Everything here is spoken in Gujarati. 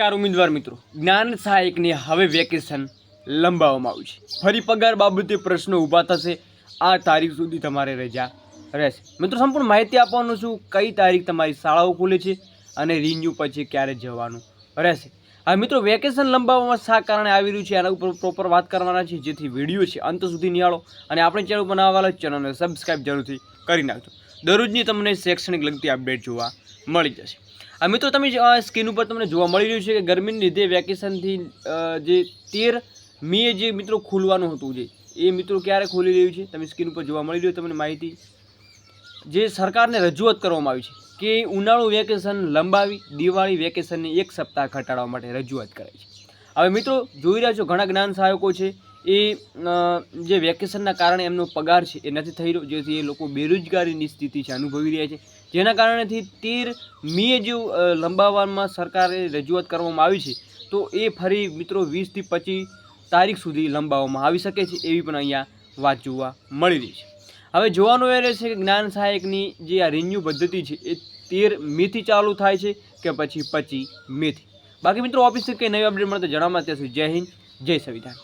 નમસ્કાર ઉમેદવાર મિત્રો. જ્ઞાન સહાયકની હવે વેકેશન લંબાવવામાં આવ્યું છે. ફરી પગાર બાબતે પ્રશ્નો ઊભા થશે. આ તારીખ સુધી તમારે રજા રહેશે. મિત્રો, સંપૂર્ણ માહિતી આપવાનું છું. કઈ તારીખ તમારી શાળાઓ ખુલે છે અને રિન્યુ પછી ક્યારે જવાનું રહેશે. હવે મિત્રો વેકેશન લંબાવવામાં શા કારણે આવી રહ્યું છે? એના ઉપર પ્રોપર વાત કરવાના છે. જેથી વીડિયો છે અંત સુધી નિહાળો અને આપણે ચેનલ બનાવવાના ચેનલને સબસ્ક્રાઈબ જરૂરથી કરી નાખજો. દરરોજની તમને શૈક્ષણિક લગતી અપડેટ જોવા મળી જશે. આ મિત્રો, તમે સ્ક્રીન ઉપર તમને જોવા મળી રહ્યું છે કે ગરમીને લીધે વેકેશનથી જે તેર મે જે મિત્રો ખુલવાનું હતું જે, એ મિત્રો ક્યારે ખોલી રહ્યું છે? તમે સ્ક્રીન ઉપર જોવા મળી રહ્યું તમને માહિતી. જે સરકારને રજૂઆત કરવામાં આવી છે કે ઉનાળુ વેકેશન લંબાવી, દિવાળી વેકેશનને એક સપ્તાહ ઘટાડવા માટે રજૂઆત કરાઈ છે. હવે મિત્રો, જોઈ રહ્યા છો ઘણા જ્ઞાન સહાયકો છે. એ જે વેકેશનના કારણે એમનો પગાર છે એ નથી થઈ રહ્યો, જેથી એ લોકો બેરોજગારીની સ્થિતિ છે, અનુભવી રહ્યા છે. જેના કારણેથી તેર મે જે લંબાવવામાં સરકારે રજૂઆત કરવામાં આવી છે, તો એ ફરી મિત્રો વીસથી પચીસ તારીખ સુધી લંબાવવામાં આવી શકે છે, એવી પણ અહીંયા વાત જોવા મળી રહી છે. હવે જોવાનું એ રહેશે કે જ્ઞાન સહાયકની જે આ રિન્યુ પદ્ધતિ છે, એ તેર મેથી ચાલુ થાય છે કે પછી પચીસ મેથી? બાકી મિત્રો, ઓફિસથી કંઈ નવી અપડેટ મળે તો જણાવવા ત્યાં સુધી જય હિન્દ, જય સંવિધાન.